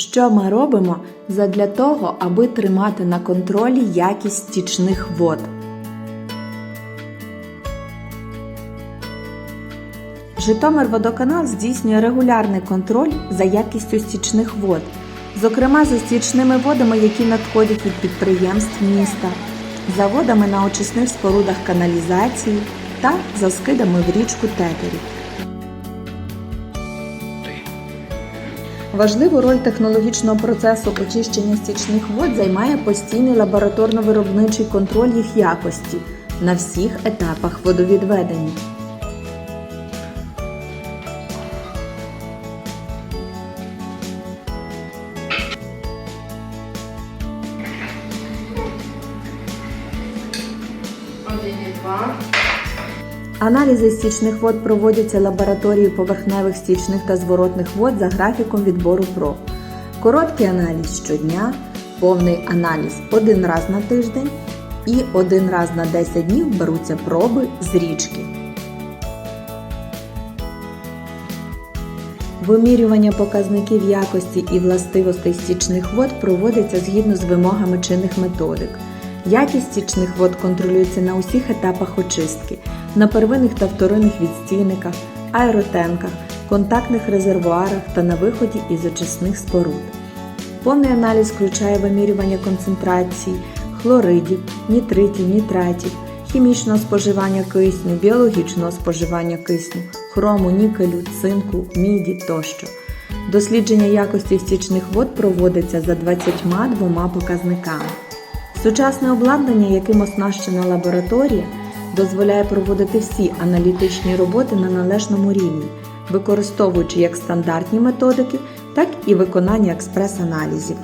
Що ми робимо задля того, аби тримати на контролі якість стічних вод? Житомирводоканал здійснює регулярний контроль за якістю стічних вод, зокрема за стічними водами, які надходять від підприємств міста, за водами на очисних спорудах каналізації та за скидами в річку Тетерів. Важливу роль технологічного процесу очищення стічних вод займає постійний лабораторно-виробничий контроль їх якості на всіх етапах водовідведення. Один два. Аналізи стічних вод проводяться лабораторією поверхневих стічних та зворотних вод за графіком відбору проб. Короткий аналіз щодня, повний аналіз один раз на тиждень і один раз на 10 днів беруться проби з річки. Вимірювання показників якості і властивостей стічних вод проводиться згідно з вимогами чинних методик. Якість стічних вод контролюється на усіх етапах очистки, на первинних та вторинних відстійниках, аеротенках, контактних резервуарах та на виході із очисних споруд. Повний аналіз включає вимірювання концентрації хлоридів, нітритів, нітратів, хімічного споживання кисню, біологічного споживання кисню, хрому, нікелю, цинку, міді тощо. Дослідження якості стічних вод проводиться за 22 показниками. Сучасне обладнання, яким оснащена лабораторія, дозволяє проводити всі аналітичні роботи на належному рівні, використовуючи як стандартні методики, так і виконання експрес-аналізів.